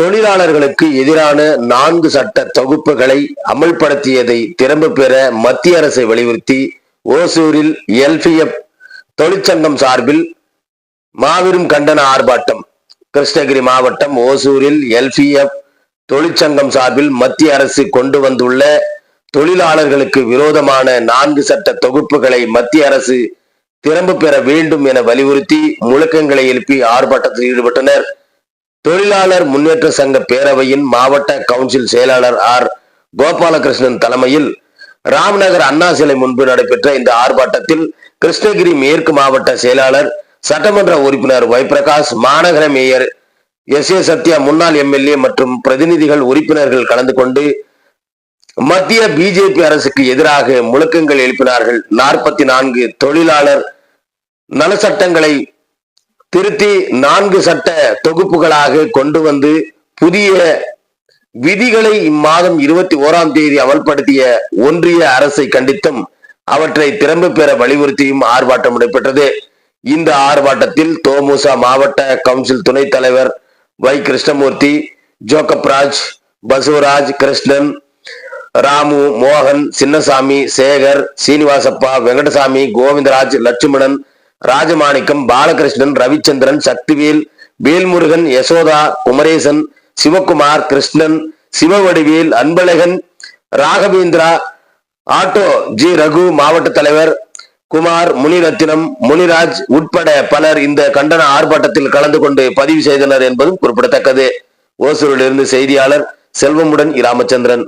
தொழிலாளர்களுக்கு எதிரான நான்கு சட்ட தொகுப்புகளை அமல்படுத்தியதை திரும்ப பெற மத்திய அரசை வலியுறுத்தி ஓசூரில் எல்பிஎப் தொழிற்சங்கம் சார்பில் மாபெரும் கண்டன ஆர்ப்பாட்டம். கிருஷ்ணகிரி மாவட்டம் ஓசூரில் எல்பிஎப் தொழிற்சங்கம் சார்பில் மத்திய அரசு கொண்டு வந்துள்ள தொழிலாளர்களுக்கு விரோதமான நான்கு சட்ட தொகுப்புகளை மத்திய அரசு திரும்ப பெற வேண்டும் என வலியுறுத்தி முழக்கங்களை எழுப்பி ஆர்ப்பாட்டத்தில் ஈடுபட்டனர். தொழிலாளர் முன்னேற்ற சங்க பேரவையின் மாவட்ட கவுன்சில் செயலாளர் ஆர். கோபாலகிருஷ்ணன் தலைமையில் ராம்நகர் அண்ணா சிலை முன்பு நடைபெற்ற இந்த ஆர்ப்பாட்டத்தில் கிருஷ்ணகிரி மேற்கு மாவட்ட செயலாளர் சட்டமன்ற உறுப்பினர் வைப்பிரகாஷ் மாநகர மேயர் எஸ். ஏ. சத்யா முன்னாள் எம்எல்ஏ மற்றும் பிரதிநிதிகள் உறுப்பினர்கள் கலந்து கொண்டு மத்திய பிஜேபி அரசுக்கு எதிராக முழக்கங்கள் எழுப்பினார்கள். நாற்பத்தி நான்கு தொழிலாளர் நல சட்டங்களை திருத்தி நான்கு சட்ட தொகுப்புகளாக கொண்டு வந்து புதிய விதிகளை இம்மாதம் இருபத்தி ஓராம் தேதி அமல்படுத்திய ஒன்றிய அரசை கண்டித்தும் அவற்றை திரும்ப பெற வலியுறுத்தியும் ஆர்ப்பாட்டம் நடைபெற்றது. இந்த ஆர்ப்பாட்டத்தில் தோமுசா மாவட்ட கவுன்சில் துணைத் தலைவர் வை. கிருஷ்ணமூர்த்தி ஜோகப்ராஜ் பசுவராஜ் கிருஷ்ணன் ராமு மோகன் சின்னசாமி சேகர் சீனிவாசப்பா வெங்கடசாமி கோவிந்தராஜ் லட்சுமணன் ராஜமாணிக்கம் பாலகிருஷ்ணன் ரவிச்சந்திரன் சக்திவேல் வேல்முருகன் யசோதா குமரேசன் சிவகுமார் கிருஷ்ணன் சிவவடிவேல் அன்பழகன் ராகவேந்திரா ஆட்டோ ஜி ரகு மாவட்ட தலைவர் குமார் முனிரத்தினம் முனிராஜ் உட்பட பலர் இந்த கண்டன ஆர்ப்பாட்டத்தில் கலந்து கொண்டு பதிவு செய்தனர் என்பதும் குறிப்பிடத்தக்கது. ஓசூரிலிருந்து செய்தியாளர் செல்வமுடன் இராமச்சந்திரன்.